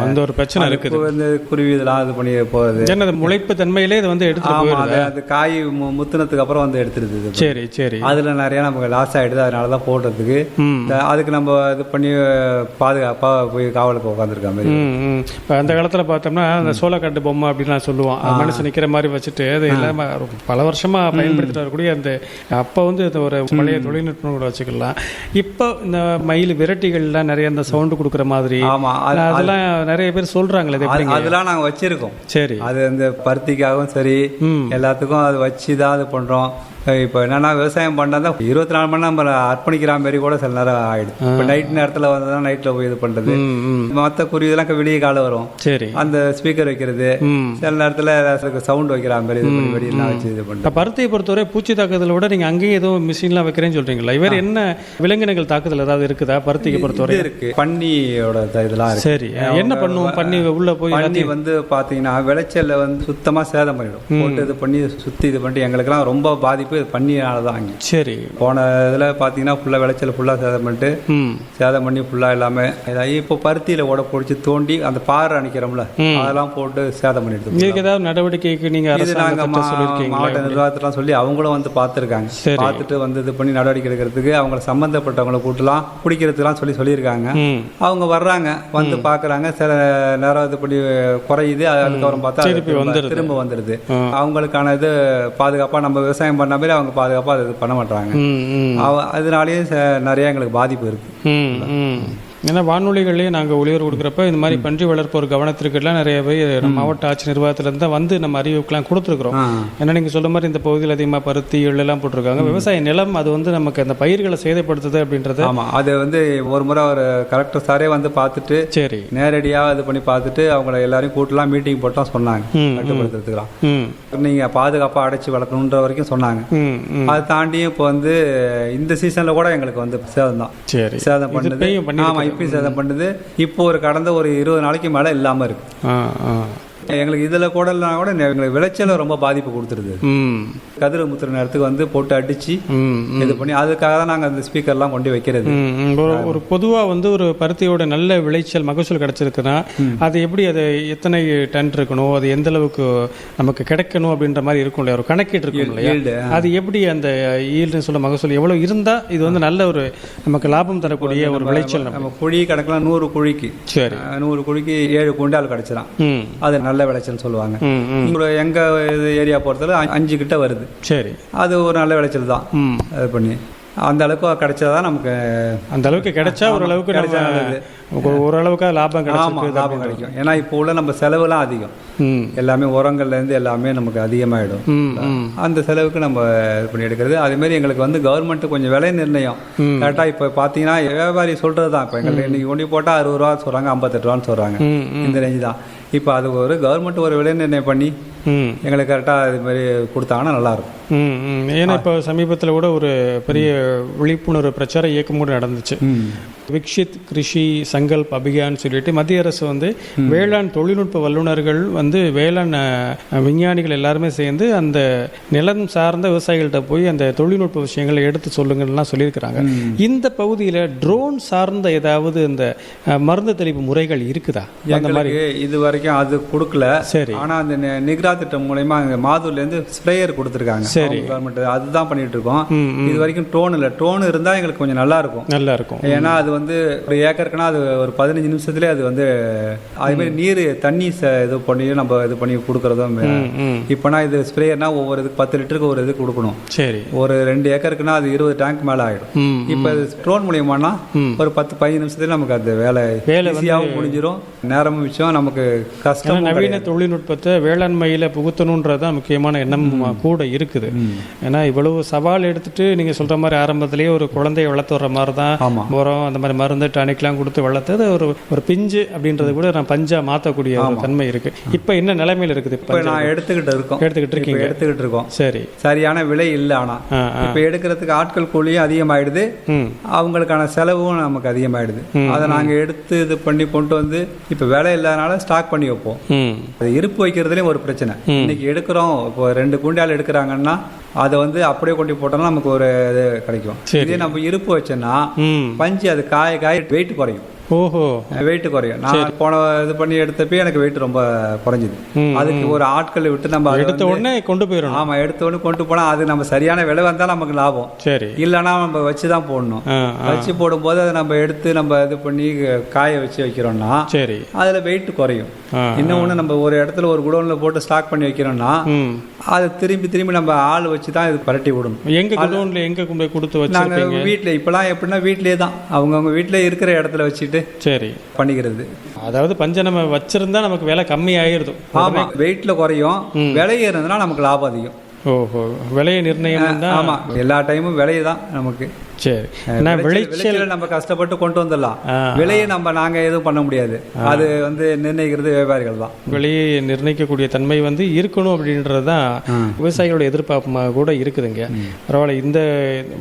அந்த ஒரு பிரச்சனை இருக்குது. இப்போ வந்து குருவி இதெல்லாம் இது பண்ணி போகுது அது முளைப்பு தன்மையிலே இது வந்து போயிடுது? அது காய் முத்துனதுக்கு அப்புறம் வந்து எடுத்துருது. சரி சரி. அதில் நிறையா நமக்கு லாஸ் ஆகிடுது அதனால தான் போடுறதுக்கு. இந்த- அதுக்கு நம்ம இது பண்ணி பாதுகாப்பாக போய் காவலுக்கு உட்காந்துருக்க மாதிரி. இப்ப அந்த காலத்துல பார்த்தோம்னா அந்த சோளக்காட்டு பொம்மை அப்படின்லாம் சொல்லுவோம். மனுஷன் நிக்கிற மாதிரி வச்சுட்டு அது இல்லாம ரொம்ப பல வருஷமா பயன்படுத்திட்டு வரக்கூடிய அந்த அப்ப வந்து இந்த ஒரு பழைய தொழில்நுட்பம் கூட வச்சுக்கலாம் இப்போ இந்த மயில் விரட்டிகள்லாம் நிறைய அந்த சவுண்டு கொடுக்குற மாதிரி. ஆமாம் அது அதெல்லாம் நிறைய பேர் எப்படிங்க? அதெல்லாம் நாங்கள் வச்சிருக்கோம். சரி. அது அந்த பருத்திக்காகவும் சரி. எல்லாத்துக்கும் அது வச்சு தான் இது பண்ணுறோம் இப்போ என்னன்னா விவசாயம் பண்ணா இருபத்தி நாலு மணி நேரம் நம்ம அர்ப்பணிக்கிற மாதிரி கூட சில நேரம் ஆயிடுது. இப்போ நைட் நேரத்தில் வந்து தான் நைட்டில் போய் இது பண்ணுறது. மற்ற குருவி இதெல்லாம் வெளியே காலம் வரும். சரி. அந்த ஸ்பீக்கர் வைக்கிறது. சில நேரத்தில் சவுண்ட் வைக்கிற மாதிரி இது பண்ணி வெடியெல்லாம் வச்சு இது பண்ணுறது பருத்தியை பொறுத்தவரை பூச்சி தாக்குதலை விட நீங்க அங்கேயும் ஏதோ மிஷின்லாம் வைக்கிறேன்னு சொல்றீங்களா இவர் என்ன விலங்கினங்கள் தாக்குதல் ஏதாவது இருக்குதா பருத்திக்கு பொறுத்தவரை? இருக்கு. பன்னியோட இதெல்லாம் சரி. என்ன பண்ணுவோம்? பண்ணி உள்ள போய் பன்னி வந்து பாத்தீங்கன்னா விளைச்சல்ல வந்து சுத்தமா சேதம் பண்ணிடும். போட்டு இது பண்ணி சுத்தி இது பண்ணிட்டு எங்களுக்கெல்லாம் ரொம்ப பாதிப்பு. இது பண்ணினால தான் சரி. போன இதில் பார்த்தீங்கன்னா ஃபுல்லாக விளைச்சல் ஃபுல்லாக சேதம் பண்ணிட்டு சேதம் பண்ணி ஃபுல்லாக எல்லாமே இதாகி இப்போ பருத்தியில் ஓட பிடிச்சி தோண்டி அந்த பாறை அணிக்கிறோம்ல அதெல்லாம் போட்டு சேதம் பண்ணிடுது இதுக்கு ஏதாவது நடவடிக்கைக்கு நீங்க இது நாங்கள் மாவட்ட நிர்வாகத்தெல்லாம் சொல்லி அவங்களும் வந்து பார்த்துருக்காங்க. பார்த்துட்டு வந்து இது பண்ணி நடவடிக்கை எடுக்கிறதுக்கு அவங்கள சம்மந்தப்பட்டவங்களை கூட்டலாம் பிடிக்கிறதுக்கெல்லாம் சொல்லி சொல்லியிருக்காங்க. அவங்க வர்றாங்க வந்து பார்க்குறாங்க சில நேரம் இது பண்ணி குறையுது அது- அதுக்கப்புறம் பார்த்தா திரும்ப- வந்துடுது. அவங்களுக்கான இது பாதுகாப்பாக நம்ம விவசாயம் பண்ண மாதிரி அவங்க பாதுகாப்பாக அது பண்ண மாட்டாங்க அதனாலேயே நிறைய எங்களுக்கு பாதிப்பு இருக்கு. ஏன்னா வானொலிகள்லேயே நாங்கள் ஒளிபரப்பு கொடுக்குறப்ப இந்த மாதிரி பன்றி வளர்ப்போர் கவனத்திற்குலாம் நிறைய பேர் நம்ம மாவட்ட ஆட்சி நிர்வாகத்திலேருந்து தான் வந்து நம்ம அறிவிப்புலாம் கொடுத்துருக்குறோம். ஏன்னா நீங்கள் சொல்ல மாதிரி இந்த பகுதியில் அதிகமாக பருத்தி எள்ளெல்லாம் போட்டிருக்காங்க. விவசாய நிலம் அது வந்து நமக்கு அந்த பயிர்களை சேதப்படுத்துது அப்படின்றது ஆமா. அது வந்து ஒரு முறை ஒரு கலெக்டர் சாரே வந்து பார்த்துட்டு சரி. நேரடியாக இது பண்ணி பார்த்துட்டு அவங்கள எல்லாரையும் கூட்டலாம் மீட்டிங் போட்டோம் சொன்னாங்க. கட்டுப்படுத்துறதுக்கலாம் ம். நீங்க பாதுகாப்பாக அடைச்சி வளர்க்கணுன்ற வரைக்கும் சொன்னாங்க. அதை தாண்டியும் இப்போ வந்து இந்த சீசன்ல கூட எங்களுக்கு வந்து சேதம் தான் சரி. சேதம் பண்ணுது. இப்பயும் பண்ணிருக்கு. ஆமா சேதம் பண்ணுது இப்போ ஒரு கடந்த ஒரு இருபது நாளைக்கு மேலே இல்லாமல் இருக்கு ஆ ஆ எங்களுக்கு இதுல கூட இல்லைனா கூட எங்களுக்கு விளைச்சல ரொம்ப பாதிப்பு கொடுத்துருது. கதிர் முத்துற நேரத்துக்கு வந்து போட்டு அடிச்சு இது பண்ணி அதுக்காக தான் நாங்க அந்த ஸ்பீக்கர்லாம் கொண்டு வைக்கிறது. ஒரு பொதுவாக வந்து ஒரு பருத்தியோட நல்ல விளைச்சல் மகசூல் கிடைச்சிருக்குன்னா அது எப்படி அது எத்தனை டன் இருக்கணும்? அது எந்த அளவுக்கு நமக்கு கிடைக்கணும் அப்படின்ற மாதிரி இருக்கும் இல்லையா? ஒரு கணக்கீடு இருக்கும் இல்லையா? அது எப்படி அந்த ஈல்டுன்னு சொல்ல மகசூல் எவ்வளோ இருந்தால் இது வந்து நல்ல ஒரு நமக்கு லாபம் தரக்கூடிய ஒரு விளைச்சல் நம்ம குழி கணக்கெல்லாம் நூறு குழிக்கு. சரி. நூறு குழிக்கு ஏழு குண்டால் கிடைச்சிடும் அது நல்ல சொல்லுவாங்க. ம் ம். உங்களோட எங்க இது ஏரியா பொறுத்தவரை அஞ்சு கிட்ட வருது. சரி. அது ஒரு நல்ல விளைச்சல் தான். அது பண்ணி. அந்த அளவுக்கு கிடைச்சாதான் நமக்கு அந்த அளவுக்கு கிடைச்சா ஓரளவுக்கு கிடைச்சா ஓரளவுக்கு லாபம் கிடைச்சிருக்கு லாபம் கிடைக்கும். ஏன்னா இப்போ உள்ள நம்ம செலவுலாம் அதிகம். எல்லாமே உரங்கள்ல இருந்து எல்லாமே நமக்கு அதிகமாயிடும். ம் ம். அந்த செலவுக்கு நம்ம இது பண்ணி எடுக்கிறது. அதே மாதிரி எங்களுக்கு வந்து கவர்மெண்ட் கொஞ்சம் விலை நிர்ணயம். கரெக்டாக இப்போ பார்த்தீங்கன்னா வியாபாரி சொல்றது தான் இப்போ எங்களுக்கு இன்னைக்கு ஒண்டி போட்டால் அறுபது ரூபா சொல்றாங்க ஐம்பத்தெட்டு ரூபான்னு ம் இந்த ரேஞ்சு தான். இப்போ அது ஒரு கவர்மெண்ட் ஒரு விலை நிர்ணயம் பண்ணி எங்களுக்கு கரெக்டாக இது மாதிரி கொடுத்தாங்கன்னா நல்லா இருக்கும் ம் ம். ஏன்னா இப்போ சமீபத்தில் கூட ஒரு பெரிய விழிப்புணர்வு பிரச்சார இயக்கம் கூட நடந்துச்சு. விக்ஷித் கிருஷி சங்கல்ப் அபியான் சொல்லிட்டு மத்திய அரசு வந்து வேளாண் தொழில்நுட்ப வல்லுநர்கள் வந்து வேளாண் விஞ்ஞானிகள் எல்லாருமே சேர்ந்து அந்த நிலம் சார்ந்த விவசாயிகள்கிட்ட போய் அந்த தொழில்நுட்ப விஷயங்களை எடுத்து சொல்லுங்கள்லாம் சொல்லியிருக்கிறாங்க. இந்த பகுதியில் ட்ரோன் சார்ந்த ஏதாவது இந்த மருந்து தெளிப்பு முறைகள் இருக்குதா? அந்த மாதிரி. இது வரைக்கும் அது கொடுக்கல. சரி. ஆனா அந்த நிக்ரா திட்டம் மூலயமா அங்க மாதூர்ல இருந்து ஸ்ப்ரேயர் கொடுத்துருக்காங்க. சரி. கவர்மெண்ட் அதுதான் பண்ணிட்டு இருக்கோம் இது வரைக்கும் ட்ரோன் இல்ல. ட்ரோன் இருந்தா எங்களுக்கு கொஞ்சம் நல்லா இருக்கும். நல்லா இருக்கும். ஏன்னா அது வந்து ஒரு ஏக்கருக்குன்னா அது ஒரு பதினஞ்சு நிமிஷத்துலேயே அது வந்து அதே மாதிரி நீர் தண்ணி இது பண்ணி நம்ம இது பண்ணி கொடுக்கறதும் இப்போனா இது ஸ்ப்ரேயர்னா ஒவ்வொரு இதுக்கு பத்து லிட்டருக்கு ஒரு இது கொடுக்கணும். சரி. ஒரு ரெண்டு ஏக்கருக்குன்னா அது இருபது டேங்க் மேலே ஆகிடும் ம் இப்போ ட்ரோன் மூலியமானா ஒரு பத்து பதினஞ்சு நிமிஷத்துல நமக்கு அந்த வேலை வேலை ஈஸியாகவும் முடிஞ்சிரும். நேரமும் மிச்சம். நமக்கு கஷ்டம் நவீன தொழில்நுட்பத்தை வேளாண்மையில வாழ்க்கையில புகுத்தணுன்றது தான் முக்கியமான எண்ணம் கூட இருக்குது. ஏன்னா இவ்வளவு சவால் எடுத்துட்டு நீங்க சொல்ற மாதிரி ஆரம்பத்திலேயே ஒரு குழந்தையை வளர்த்து வர்ற மாதிரி தான். உரம் அந்த மாதிரி மருந்து டானிக்லாம் கொடுத்து வளர்த்தது ஒரு ஒரு பிஞ்சு அப்படின்றது கூட நான் பஞ்சா மாத்தக்கூடிய ஒரு தன்மை இருக்கு. இப்போ என்ன நிலைமையில இருக்குது? இப்போ? நான் எடுத்துக்கிட்டு இருக்கோம். எடுத்துக்கிட்டு இருக்கீங்க. எடுத்துக்கிட்டு இருக்கோம். சரி. சரியான விலை இல்லை ஆனா. ஆ, ஆ. இப்போ எடுக்கிறதுக்கு ஆட்கள் கூலியும் அதிகமாயிடுது. அவங்களுக்கான செலவும் நமக்கு அதிகமாயிடுது. அதை நாங்க எடுத்து இது பண்ணி கொண்டு வந்து இப்போ விலை இல்லாதனால ஸ்டாக் பண்ணி வைப்போம். அது இருப்பு வைக்கிறதுலயும் ஒரு பிரச்சனை. இன்னைக்கு எடுக்கிறோம். இப்போ ரெண்டு குண்டால் எடுக்கிறாங்கன்னா அதை வந்து அப்படியே கொண்டு போட்டோம்னா நமக்கு ஒரு இது கிடைக்கும். இதே நம்ம இருப்பு வச்சோன்னா ம். பஞ்சு அது காய காய வெயிட் குறையும். ஓஹோ. வெயிட் குறையும். நான் போன இது பண்ணி எடுத்தப்பே எனக்கு வெயிட் ரொம்ப குறைஞ்சுது. அதுக்கு ஒரு ஆட்களை விட்டு நம்ம எடுத்த உடனே கொண்டு போயிடணும். ஆமா எடுத்த உடனே கொண்டு போனா அது நம்ம சரியான விலை வந்தா நமக்கு லாபம். சரி. இல்லைன்னா நம்ம வச்சு தான் போடணும் வச்சு போடும்போது அதை நம்ம எடுத்து நம்ம இது பண்ணி காய வச்சு வைக்கிறோம்னா சரி. அதுல வெயிட் குறையும். ஆ, இன்னொன்று நம்ம ஒரு இடத்துல ஒரு குடோன்ல போட்டு ஸ்டாக் பண்ணி வைக்கிறோம்னா அது திரும்பி திரும்பி நம்ம ஆள் வச்சு தான் இது பரட்டி விடணும். எங்க குடோன்ல எங்க கொண்டு கொடுத்து நாங்க வச்சிருப்பீங்க? வீட்ல இப்பெல்லாம் எப்படின்னா வீட்லயே தான் அவங்கவுங்க வீட்லயே இருக்கிற இடத்துல வச்சுட்டு சரி. பண்ணிக்கிறது. அதாவது பஞ்சம் நம்ம வச்சிருந்தா நமக்கு விலை கம்மி ஆயிருது ஆமா வெயிட்ல குறையும். விலை ஏறுனதுன்னா நமக்கு லாபம் அதிகம். ஓஹோ விலையை நிர்ணயம் தான். ஆமா எல்லா டைமும் விலை தான் நமக்கு. சரி. ஏன்னா விளைச்சல் நம்ம கஷ்டப்பட்டு கொண்டு வந்துடலாம். விலையை நம்ம நாங்க எதுவும் பண்ண முடியாது. அது வந்து நிர்ணயிக்கிறது வியாபாரிகள் தான். விலையை நிர்ணயிக்கக்கூடிய தன்மை வந்து இருக்கணும் அப்படின்றது தான் விவசாயிகளோட எதிர்பார்ப்புமாக கூட இருக்குதுங்க. பரவாயில்ல இந்த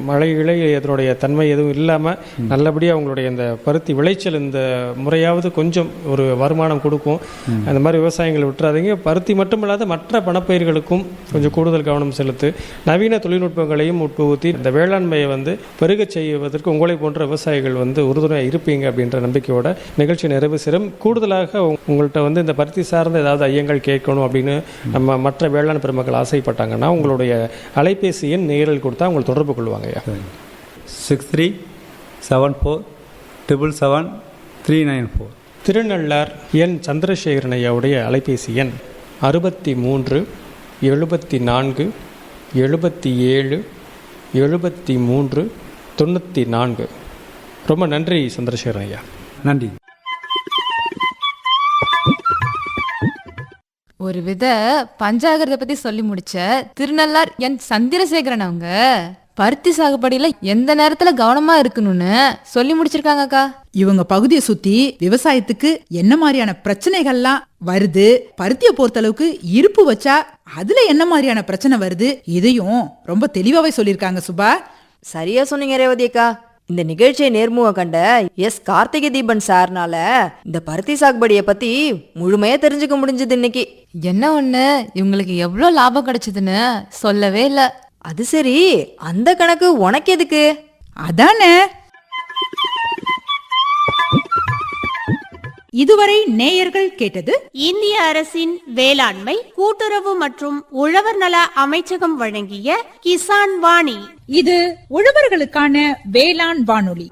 மழைகளை இதனுடைய தன்மை எதுவும் இல்லாமல் நல்லபடியாக அவங்களுடைய இந்த பருத்தி விளைச்சல் இந்த முறையாவது கொஞ்சம் ஒரு வருமானம் கொடுக்கும். அந்த மாதிரி விவசாயிகளை விட்டுறாதீங்க. பருத்தி மட்டும் இல்லாத மற்ற பணப்பயிர்களுக்கும் கொஞ்சம் கூடுதல் கவனம் செலுத்து நவீன தொழில்நுட்பங்களையும் உட்புகுத்தி இந்த வேளாண்மையை வந்து பெருகச் செய்வதற்கு உங்களை போன்ற விவசாயிகள் வந்து உறுதுணையாக இருப்பீங்க அப்படின்ற நம்பிக்கையோட நிகழ்ச்சி நிறைவு பெறும் கூடுதலாக உங்க- உங்கள்கிட்ட வந்து இந்த பருத்தி சார்ந்த ஏதாவது ஐயங்கள் கேட்கணும் அப்படின்னு நம்ம மற்ற வேளாண் பெருமக்கள் ஆசைப்பட்டாங்கன்னா உங்களுடைய அலைபேசி எண் நேரில் கொடுத்தா உங்களை தொடர்பு கொள்வாங்க six three seven four triple seven three nine four. Thirunallar N Chandrasekaran ஐயாவுடைய அலைபேசி எண் அறுபத்தி மூன்று எழுபத்தி நான்கு எழுபத்தி ஏழு எழுபத்தி மூன்று தொண்ணூற்றி நான்கு ரொம்ப நன்றி சந்திரசேகரன் ஐயா. நன்றி. ஒரு வித பஞ்சாகிரத பத்தி சொல்லி முடிச்ச திருநள்ளார் என் சந்திரசேகரன் அவங்க பருத்தி சாகுபடியில எந்த நேரத்துல கவனமா இருக்கணும்னு சொல்லி முடிச்சிருக்காங்கக்கா. இவங்க பகுதியை சுத்தி விவசாயத்துக்கு என்ன மாதிரியான பிரச்சனைகள்லாம் வருது பருத்தியை பொறுத்தளவுக்கு இருப்பு வச்சா அதுல என்ன மாதிரியான பிரச்சனை வருது இதையும் ரொம்ப தெளிவாவே சொல்லியிருக்காங்க சுபா. சரியா சொன்னீங்க ரேவதி அக்கா. இந்த நிகழ்ச்சியை நேர்முக கண்ட எஸ் கார்த்திகை தீபன் சார்னால இந்த பருத்தி சாகுபடியை பத்தி முழுமையா தெரிஞ்சுக்க முடிஞ்சது இன்னைக்கு. என்ன ஒண்ணு? இவங்களுக்கு எவ்வளவு லாபம் கிடைச்சதுன்னு சொல்லவே இல்ல. அது சரி. அந்த கணக்கு உனக்கு எதுக்கு? அதானே. இதுவரை நேயர்கள் கேட்டது இந்திய அரசின் வேளாண்மை கூட்டுறவு மற்றும் உழவர் நல அமைச்சகம் வழங்கிய கிசான் வாணி. இது உழவர்களுக்கான வேளாண் வானொலி.